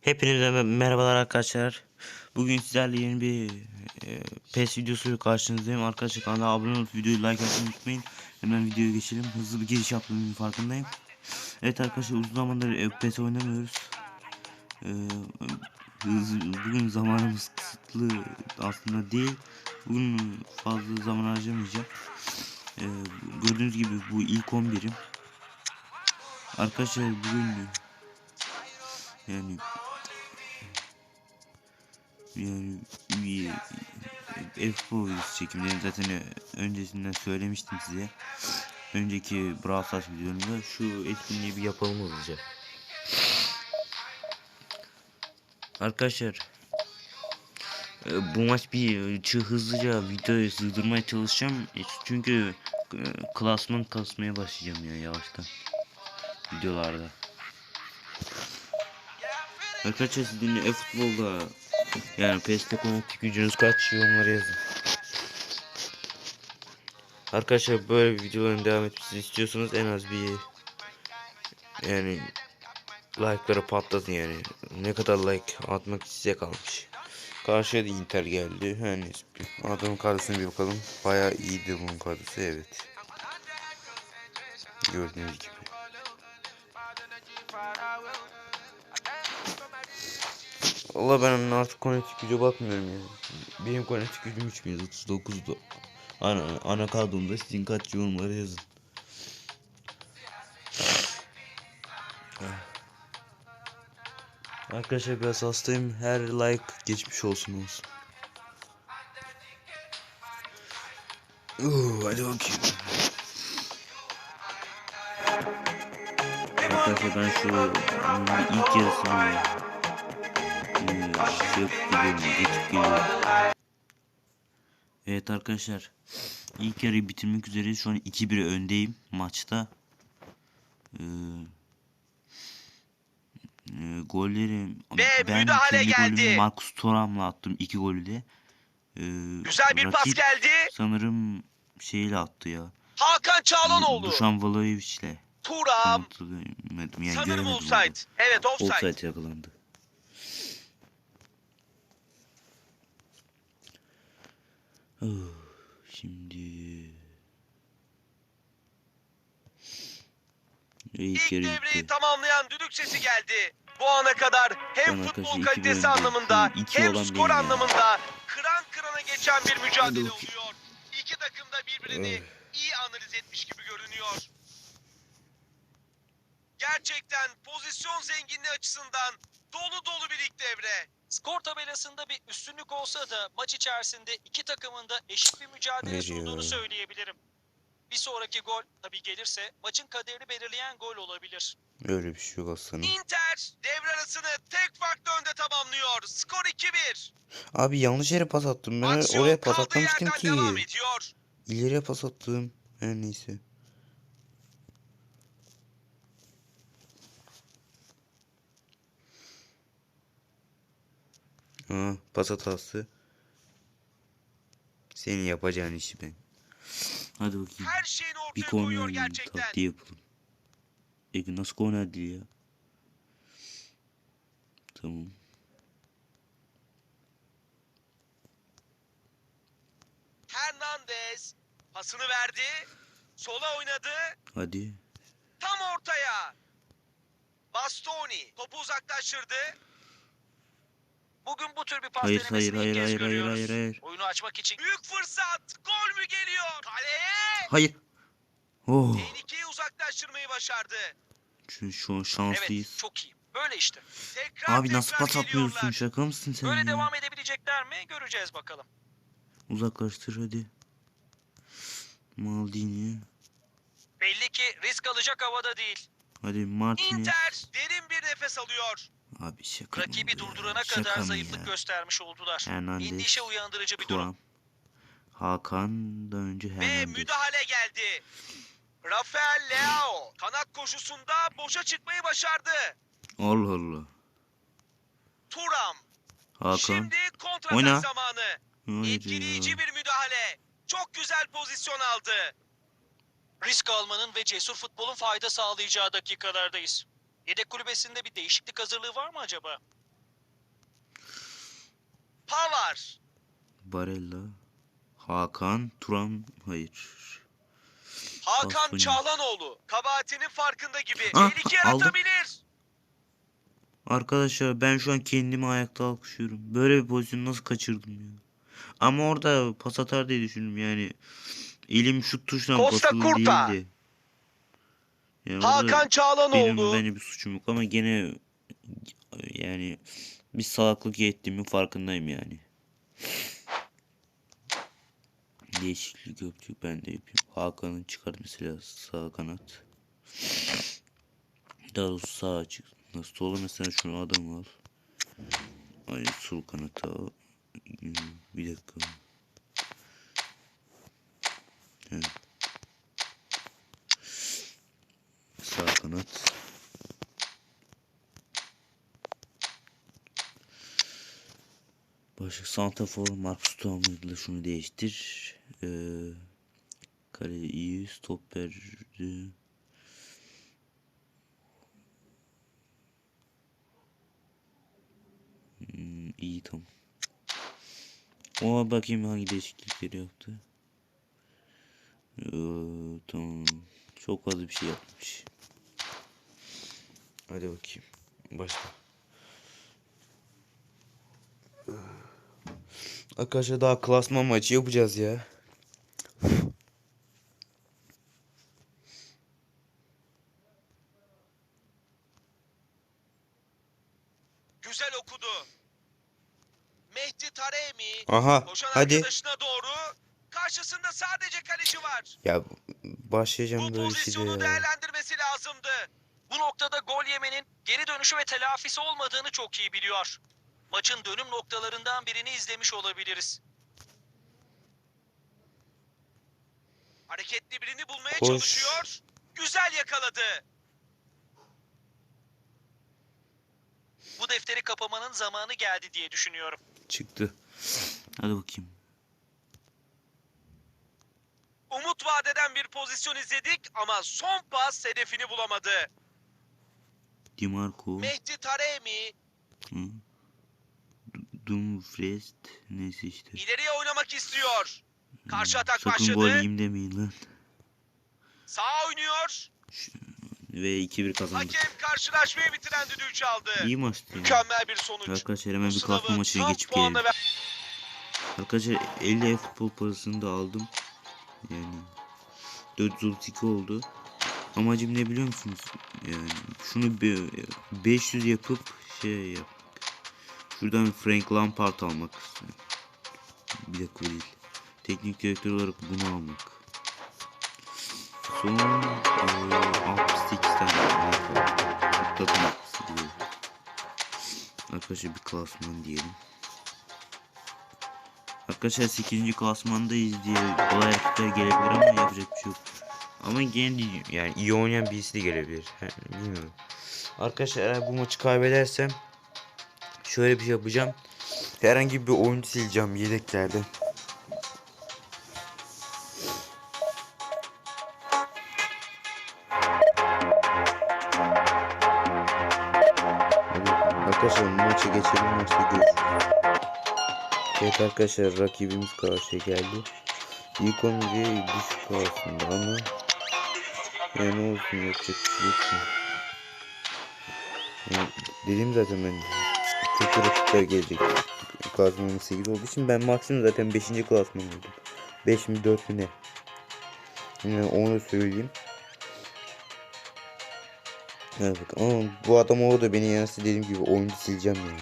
Hepinize me- merhabalar arkadaşlar. Bugün sizlerle yeni bir e, PES videosu karşınızdayım. Arkadaşlar kanala abone olup videoyu like atmayı unutmayın. Hemen videoya geçelim. Hızlı bir giriş yaptığımın farkındayım. Evet arkadaşlar uzun zamandır e, PES oynamıyoruz. E, hızlı, bugün zamanımız kısıtlı aslında değil. Bugün fazla zaman harcamayacağım. E, gördüğünüz gibi bu ilk 11'im. Arkadaşlar bugün yani bir F4 videosu çekimlerini zaten öncesinden söylemiştim size. Önceki Brawl Stars videomda şu etkinliği bir yapalım hızlıca. Arkadaşlar e, bu maç bir hızlıca videoyu sığdırmaya çalışacağım. E, Çünkü e, klasman kasmaya başlayacağım ya yavaştan videolarda. Arkadaşlar sizin e-futbolda yani PES'te konuklu gücünüz kaç yorumlara yazın. Arkadaşlar böyle videoların devam etmesini istiyorsanız en az bir yani like'ları patlatın yani. Ne kadar like atmak size kalmış. Karşıya da Inter geldi. Her Adamın kadrosuna bir bakalım. Bayağı iyiydi bunun kadrosu evet. Gördüğünüz gibi. Valla ben artık konetik güce bakmıyorum ya. Benim konetik gücüm 3139'du. Ana, ana kadromda sizin kaç yorumları yazın. Arkadaşlar biraz hastayım. Her like geçmiş olsun olsun. Oo, hadi bakayım. Arkadaşlar ben şu oyunun ilk yarısını Evet arkadaşlar. ilk yarıyı bitirmek üzereyiz. Şu an 2-1 öndeyim maçta. Ee, e, golleri Ve ben müdahale geldi. Marcus Thuram'la attım iki golü de. Ee, Güzel bir pas geldi. Sanırım şeyle attı ya. Hakan Çağlanoğlu. Duşan Vlahovic'le. Turam. Yani Sanırım offside. Evet offside. Offside yakalandı. Şimdi ilk devreyi bitti. tamamlayan düdük sesi geldi. Bu ana kadar hem Ben futbol kalitesi anlamında hem skor anlamında kıran kırana geçen bir mücadele Hadi oluyor. İki takım da birbirini Evet. iyi analiz etmiş gibi görünüyor. Gerçekten pozisyon zenginliği açısından dolu dolu bir ilk devre. Skor tabelasında bir üstünlük olsa da maç içerisinde iki takımın da eşit bir mücadele sunduğunu söyleyebilirim. Bir sonraki gol tabii gelirse maçın kaderini belirleyen gol olabilir. Öyle bir şey yok aslında. Inter devre arasını tek farklı önde tamamlıyor. Skor 2-1. Abi yanlış yere pas attım. Ben Aksiyon oraya pas atmamıştım ki. İleriye pas attım. Her neyse. Ha, pas hatası. Senin yapacağın işi ben. Hadi bakayım. Her şeyini Bir ortaya koyuyor korner gerçekten. taktiği yapalım. Peki nasıl korner değil ya? Tamam. Hernandez pasını verdi. Sola oynadı. Hadi. Tam ortaya. Bastoni topu uzaklaştırdı. Bugün bu tür bir pas Hayır, hayır, hayır, hayır, hayır, görüyoruz. hayır, hayır. Oyunu açmak için Büyük fırsat. Gol mü geliyor? Kaleye. Hayır. Oh. Tehlikeyi uzaklaştırmayı başardı. Şu, şu an evet şanslıyız. çok iyi. Böyle işte. Tekrar Abi nasıl pas atmıyorsun? Şaka mısın sen Böyle ya? devam edebilecekler mi? Göreceğiz bakalım. Uzaklaştır hadi. Maldini. Belli ki risk alacak havada değil. Hadi Martinez. Inter derin bir nefes alıyor. Abi şaka Rakibi durdurana Şaka kadar zayıflık ya? göstermiş oldular. Hernandez, Endişe uyandırıcı bir durum. Thuram. Hakan da önce Ve Hernandez. müdahale geldi. Rafael Leao kanat koşusunda boşa çıkmayı başardı. Allah Allah. Turam. Hakan. Şimdi kontratak Oyna. zamanı. Hayır Etkileyici bir müdahale. Çok güzel pozisyon aldı. Risk almanın ve cesur futbolun fayda sağlayacağı dakikalardayız. Yedek kulübesinde bir değişiklik hazırlığı var mı acaba? Pavar. Barella. Hakan Turan hayır. Hakan Aslında. Çağlanoğlu. Kabahatinin farkında gibi. Ah, Tehlike aldım. yaratabilir. Arkadaşlar ben şu an kendimi ayakta alkışlıyorum. Böyle bir pozisyonu nasıl kaçırdım ya. Ama orada pas atar diye düşündüm yani. Elim şut tuşuna Costa basılı Curta. değildi. Yani Hakan benim Çağlanoğlu. bence bir suçum yok ama gene yani bir salaklık ettiğimin farkındayım yani. Değişiklik yapacak ben de yapayım. Hakan'ın çıkar mesela sağ kanat. Daha doğrusu sağ açık. Nasıl olur mesela şunu adam al. Ay sol kanata Bir dakika. Evet. Kanat. Başka Santafor Marcus Thuram'la şunu değiştir. Ee, kale iyi. Stopper e, Hmm, iyi tamam. Ona bakayım hangi değişiklikleri yaptı. Ee, tamam. Çok fazla bir şey yapmış. Hadi bakayım. Başka. Arkadaşlar daha klasman maçı yapacağız ya. Güzel okudu. Mehdi Taremi. Aha Koşan hadi. arkadaşına doğru. Karşısında sadece kaleci var. Ya Bu başlayacağım böyle size pozisyonu ya. değerlendirmesi lazımdı. Bu noktada gol yemenin geri dönüşü ve telafisi olmadığını çok iyi biliyor. Maçın dönüm noktalarından birini izlemiş olabiliriz. Hareketli birini bulmaya Koş. çalışıyor. Güzel yakaladı. Bu defteri kapamanın zamanı geldi diye düşünüyorum. Çıktı. Hadi bakayım. Umut vadeden bir pozisyon izledik ama son pas hedefini bulamadı. Dimarco. Mehdi Taremi Hı. Du- Dumfries. Neyse işte. ileriye oynamak istiyor. Karşı atak Sakın başladı. gol yiyeyim demeyin lan. Sağ oynuyor. Ve 2-1 kazandık. Hakem karşılaşmayı bitiren düdüğü çaldı. İyi maçtı. Mükemmel bir sonuç. Arkadaşlar hemen bir sınavı maçına geçip gelelim. ver- Arkadaşlar 50 futbol parasını da aldım. Yani 432 oldu. Amacım ne biliyor musunuz? Yani şunu bir 500 yapıp şey yapmak. Şuradan Frank Lampard almak istiyorum. Bir dakika değil. Teknik direktör olarak bunu almak. Son eee 68 tane atladım 68'i. Arkadaşlar bir klasman diyelim. Arkadaşlar 8. klasmandayız diye kolay hareketler gelebilir ama yapacak bir şey yok. Ama gene de yani iyi oynayan birisi de gelebilir. Bilmiyorum. Arkadaşlar eğer bu maçı kaybedersem şöyle bir şey yapacağım. Herhangi bir oyuncu sileceğim yedeklerden. Hadi arkadaşlar maça geçelim maçta görüşürüz. Evet arkadaşlar rakibimiz karşıya geldi. İlk 11'e düşük aslında ama olsun bir şey yok. ki. Yani dedim zaten ben kötü rakipler gelecek. Klasmanım 8 olduğu için ben maksimum zaten 5. klasman oldum. 5 mi 4 mi ne? Yani onu söyleyeyim. Evet ama bu adam orada beni yenirse dediğim gibi oyuncu sileceğim yani.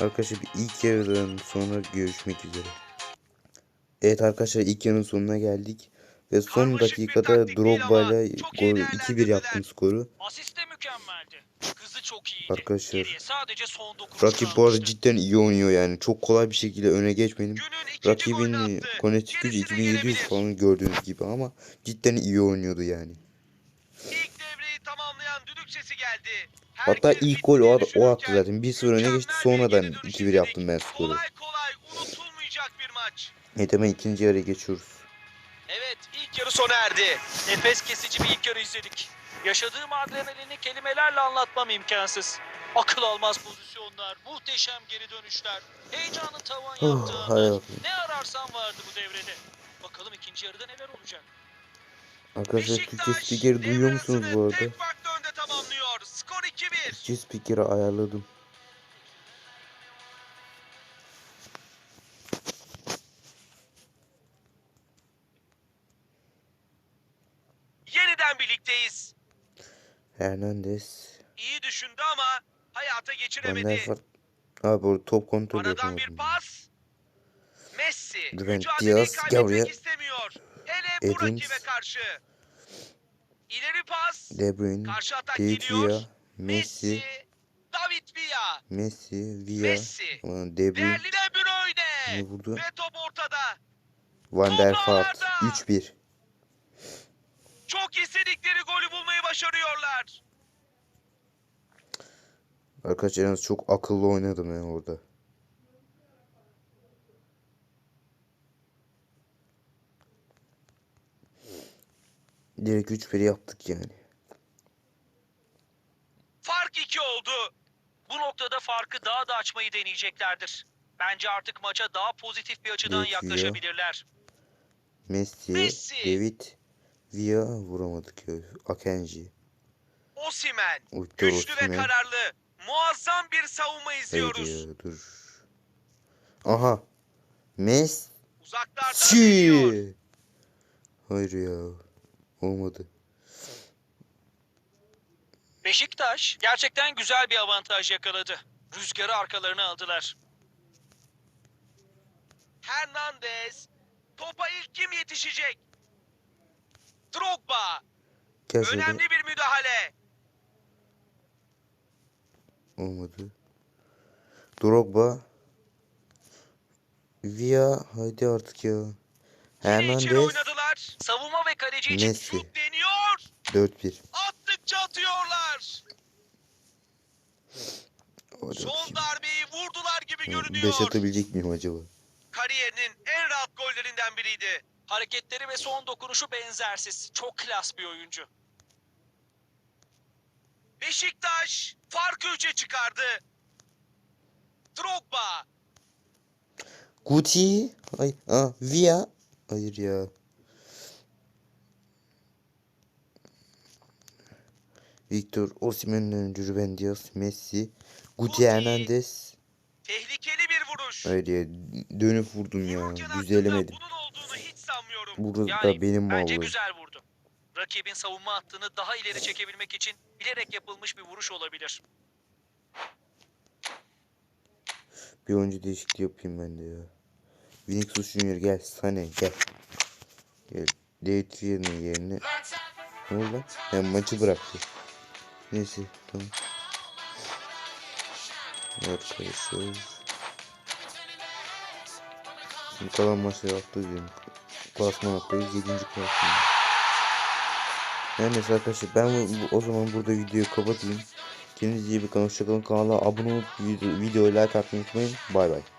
Arkadaşlar bir ilk yarıdan sonra görüşmek üzere. Evet arkadaşlar ilk yarının sonuna geldik. Ve son Karmaşık bir dakikada taktik değil Drogba ama ile çok iyi gol 2-1 yaptım skoru. Asist de mükemmeldi. Hızı çok iyiydi. Arkadaşlar, Geriye sadece son dokunuş Rakip bu arada kalmıştı. cidden iyi oynuyor yani. Çok kolay bir şekilde öne geçmedim. Günün ikinci Rakibin attı. Connecticut Gerisine 2700 gelebilir. falan gördüğünüz gibi ama cidden iyi oynuyordu yani. İlk devreyi tamamlayan düdük sesi geldi. Hatta Herkes ilk golü o, bittiğini o attı düşünürken zaten. 1-0 öne geçti. mükemmel bir Sonradan dönüş 2-1 yaptım ben skoru. Kolay kolay bir. Evet hemen ikinci yarıya geçiyoruz. Evet ilk yarı sona erdi. Nefes kesici bir ilk yarı izledik. Yaşadığım adrenalini kelimelerle anlatmam imkansız. Akıl almaz pozisyonlar, muhteşem geri dönüşler, heyecanın tavan Oh, yaptığı anlar. Ne ararsan vardı bu devrede. Bakalım ikinci yarıda neler olacak. Arkadaşlar Türkçe spikeri duyuyor musunuz bu arada? Tek farklı önde tamamlıyor. Skor 2-1. Türkçe spikeri ayarladım. Hernandez. İyi düşündü ama hayata geçiremedi. Abi orada top kontrol Aradan bir pas. Messi Güven mücadeleyi Diaz, kaybetmek Gabriel. istemiyor. Hele bu Edins. rakibe karşı. İleri pas. De Bruyne, Karşı atak David geliyor. Villa, Messi, David Villa. Messi, Villa, Messi. Ulan De Bruyne Değerli De Bruyne. ne vurdu? Ve top ortada. Van der Vaart ağlarda. 3-1. Çok istedikleri golü bulmayı başarıyorlar. Arkadaşlar çok akıllı oynadım ya orada. Direkt 3-1 yaptık yani. Fark 2 oldu. Bu noktada farkı daha da açmayı deneyeceklerdir. Bence artık maça daha pozitif bir açıdan Geçiyor. yaklaşabilirler. Messi, Messi. David, Villa vuramadık ya. Akenji, Osimen. Victor Güçlü ve Osimhen. kararlı. Muazzam bir savunma izliyoruz. ya dur. Aha. Messi. Uzaklardan. Hayır ya. Olmadı. Beşiktaş gerçekten güzel bir avantaj yakaladı. Rüzgarı arkalarına aldılar. Hernandez. Topa ilk kim yetişecek? Drogba. Şöyle. Önemli bir müdahale. Olmadı. Drogba. Villa. Haydi artık ya. Yine içeri Hernandez. oynadılar. Savunma ve kaleci için Messi. Deniyor. 4-1. Attıkça atıyorlar. Hadi Son bakayım. darbeyi vurdular gibi görünüyor. 5 atabilecek miyim acaba? Kariyerinin en rahat gollerinden biriydi. Hareketleri ve son dokunuşu benzersiz. Çok klas bir oyuncu. Beşiktaş farkı 3'e çıkardı. Drogba. Guti. Ay, aa, Villa. Hayır ya. Victor Osimhen'in önce Ruben Diaz, Messi, Guti. Hernandez. Tehlikeli bir vuruş. Hayır ya dönüp vurdum ya. Düzelemedim. Burada Yani benim Bence mallığım. güzel vurdu. Rakibin savunma hattını daha ileri çekebilmek için bilerek yapılmış bir vuruş olabilir. Bir oyuncu değişikliği yapayım ben de ya. Vinicius Junior gel. Sane gel. Gel. Villa'nın yerine. Ne oldu lan? Ya maçı bıraktı. Neyse tamam. Arkadaşlar. Şimdi kalan maçları atlayacağım. Klasman atlayız. 7. klasman. Her neyse arkadaşlar ben bu, o zaman burada videoyu kapatayım. Kendinize iyi bakın. Hoşçakalın. Kanala abone olup video, videoya like atmayı unutmayın. Bay bay.